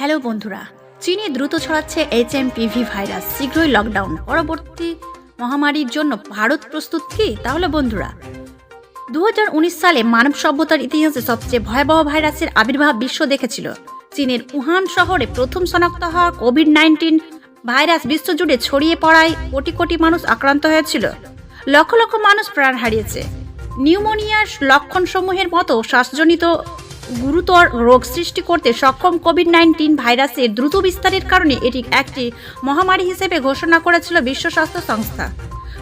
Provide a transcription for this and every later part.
Hello বন্ধুরা, চীনে দ্রুত ছড়াচ্ছে H M P V virus, শীঘ্রই লকডাউন পরবর্তী মহামারীর জন্য ভারত প্রস্তুত কি? তাহলে বন্ধুরা দু হাজার উনিশ সালে মানব সভ্যতার ইতিহাসে সবচেয়ে ভয়াবহ ভাইরাসের আবির্ভাব বিশ্ব দেখেছিল। চীনের উহান শহরে প্রথম শনাক্ত হওয়া কোভিড নাইন্টিন ভাইরাস বিশ্বজুড়ে ছড়িয়ে পড়ায় কোটি কোটি মানুষ আক্রান্ত হয়েছিল। লক্ষ লক্ষ মানুষ প্রাণ হারিয়েছে। নিউমোনিয়ার লক্ষণসমূহের মতো শ্বাসজনিত গুরুতর রোগ সৃষ্টি করতে সক্ষম কোভিড নাইন্টিন ভাইরাসের দ্রুত বিস্তারের কারণে এটি একটি মহামারী হিসেবে ঘোষণা করেছিল বিশ্ব স্বাস্থ্য সংস্থা।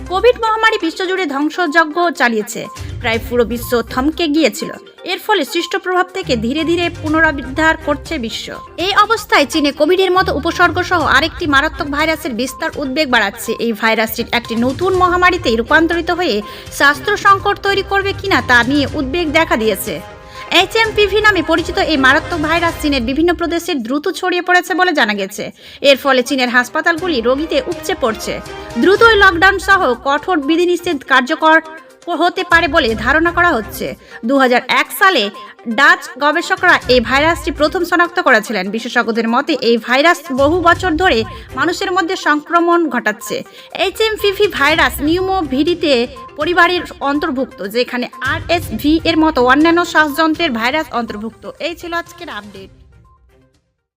কোভিড মহামারী বিশ্বজুড়ে ধ্বংসযজ্ঞ চালিয়েছে। প্রায় পুরো বিশ্ব থমকে গিয়েছিল। এর ফলে সৃষ্ট প্রভাব থেকে ধীরে ধীরে পুনরুদ্ধার করছে বিশ্ব। এই অবস্থায় চীনে কোভিডের মতো উপসর্গ সহ আরেকটি মারাত্মক ভাইরাসের বিস্তার উদ্বেগ বাড়াচ্ছে। এই ভাইরাসটি একটি নতুন মহামারীতে রূপান্তরিত হয়ে স্বাস্থ্য সংকট তৈরি করবে কিনা তা নিয়ে উদ্বেগ দেখা দিয়েছে। এইচএমপিভি নামে পরিচিত এই মারাত্মক ভাইরাস চীনের বিভিন্ন প্রদেশে দ্রুত ছড়িয়ে পড়েছে বলে জানা গেছে। এর ফলে চীনের হাসপাতালগুলি রোগীতে উপচে পড়ছে। দ্রুতই লকডাউন সহ কঠোর বিধিনিষেধ কার্যকর হতে পারে বলে ধারণা করা হচ্ছে। দু হাজার এক সালে ডাচ গবেষকরা এই ভাইরাসটি প্রথম শনাক্ত করেছিলেন। বিশেষজ্ঞদের মতে, এই ভাইরাস বহু বছর ধরে মানুষের মধ্যে সংক্রমণ ঘটাচ্ছে। এইচএমভিভি ভাইরাস নিউমোভিডিতে পরিবারের অন্তর্ভুক্ত, যেখানে আর এস ভি এর মতো অন্যান্য শ্বাসযন্ত্রের ভাইরাস অন্তর্ভুক্ত। এই ছিল আজকের আপডেট।